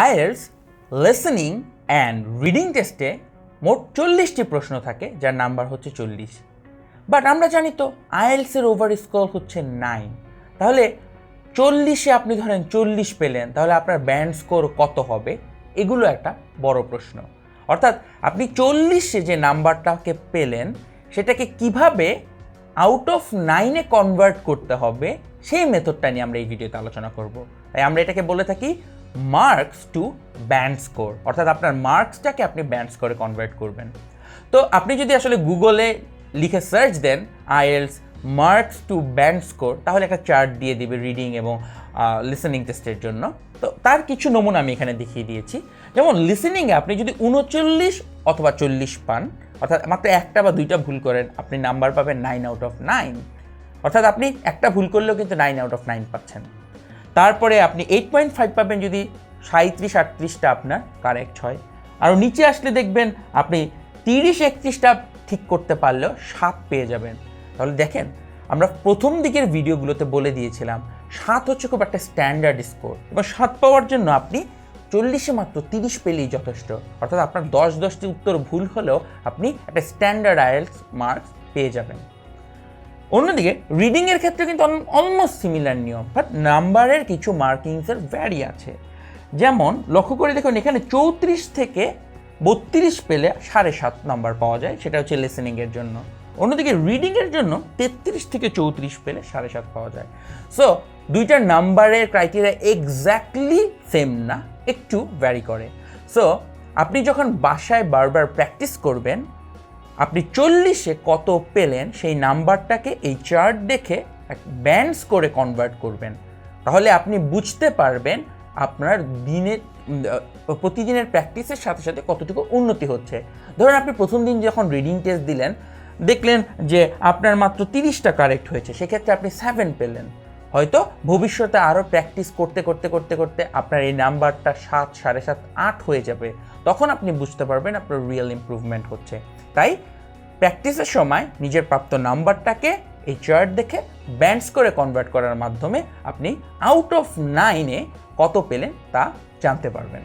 IELTS listening and reading টেস্টে মোট চল্লিশটি প্রশ্ন থাকে, যার নাম্বার হচ্ছে চল্লিশ। বাট আমরা জানি তো আইএলসের ওভার স্কোর হচ্ছে নাইন তাহলে চল্লিশে আপনি ধরেন চল্লিশ পেলেন, তাহলে আপনার ব্যান্ড স্কোর কত হবে? এগুলো একটা বড় প্রশ্ন। অর্থাৎ আপনি চল্লিশে যে নাম্বারটাকে পেলেন, সেটাকে কীভাবে আউট অফ নাইনে কনভার্ট করতে হবে, সেই মেথডটা নিয়ে আমরা এই ভিডিওতে আলোচনা করব। তাই আমরা এটাকে বলে থাকি মার্কস টু ব্যান্ড স্কোর অর্থাৎ আপনার মার্কসটাকে আপনি ব্যান্ড স্কোরে কনভার্ট করবেন। তো আপনি যদি আসলে গুগলে লিখে search then IELTS marks to band score তাহলে একটা চার্ট দিয়ে দিবে রিডিং এবং লিসেনিং টেস্টের জন্য। তো তার কিছু নমুনা আমি এখানে দেখিয়ে দিয়েছি। যেমন লিসেনিংয়ে আপনি যদি উনচল্লিশ অথবা চল্লিশ পান, অর্থাৎ মাত্র একটা বা দুইটা ভুল করেন, আপনি নাম্বার পাবেন নাইন আউট অফ নাইন অর্থাৎ আপনি একটা ভুল করলেও কিন্তু নাইন আউট অফ নাইন পাচ্ছেন। তারপরে আপনি এইট পয়েন্ট ফাইভ পাবেন যদি সাঁত্রিশ আটত্রিশটা আপনার কারেক্ট হয়। আর নিচে আসলে দেখবেন আপনি তিরিশ, একত্রিশটা ঠিক করতে পারলেও সাত পেয়ে যাবেন। তাহলে দেখেন, আমরা প্রথম দিকের ভিডিওগুলোতে বলে দিয়েছিলাম, সাত হচ্ছে খুব একটা স্ট্যান্ডার্ড স্কোর এবং সাত পাওয়ার জন্য আপনি চল্লিশে মাত্র তিরিশ পেলেই যথেষ্ট। অর্থাৎ আপনার দশ, দশটি উত্তর ভুল হলেও আপনি একটা স্ট্যান্ডার্ড আয়েলস মার্কস পেয়ে যাবেন। অন্যদিকে রিডিংয়ের ক্ষেত্রে কিন্তু অলমোস্ট সিমিলার নিয়ম বাট নাম্বারের কিছু মার্কিংসের ভ্যারি আছে। যেমন, লক্ষ্য করে দেখুন, এখানে চৌত্রিশ থেকে বত্রিশ পেলে সাড়ে সাত নাম্বার পাওয়া যায়, সেটা হচ্ছে লিসেনিংয়ের জন্য। অন্যদিকে রিডিংয়ের জন্য তেত্রিশ থেকে চৌত্রিশ পেলে সাড়ে সাত পাওয়া যায়। সো দুইটার নাম্বারের ক্রাইটেরিয়া এক্স্যাক্টলি সেম না, একটু ভ্যারি করে। সো আপনি যখন বাসায় বারবার প্র্যাকটিস করবেন আপনি চল্লিশে কত পেলেন সেই নাম্বারটাকে এই চার্ট দেখে এক ব্যান্ডস করে কনভার্ট করবেন। তাহলে আপনি বুঝতে পারবেন আপনার দিনের প্রতিদিনের প্র্যাকটিসের সাথে সাথে কতটুকু উন্নতি হচ্ছে। ধরুন আপনি প্রথম দিন যখন রিডিং টেস্ট দিলেন, দেখলেন যে আপনার মাত্র তিরিশটা কারেক্ট হয়েছে, সেক্ষেত্রে আপনি সেভেন পেলেন। হয়তো ভবিষ্যতে আরও প্র্যাকটিস করতে করতে করতে করতে আপনার এই নাম্বারটা সাত, সাড়ে সাত, আট হয়ে যাবে। তখন আপনি বুঝতে পারবেন আপনার রিয়েল ইম্প্রুভমেন্ট হচ্ছে। তাই প্র্যাকটিসের সময় নিজের প্রাপ্ত নাম্বারটাকে এই চার্ট দেখে ব্যান্ডস করে কনভার্ট করার মাধ্যমে আপনি আউট অফ নাইনে কত পেলেন তা জানতে পারবেন।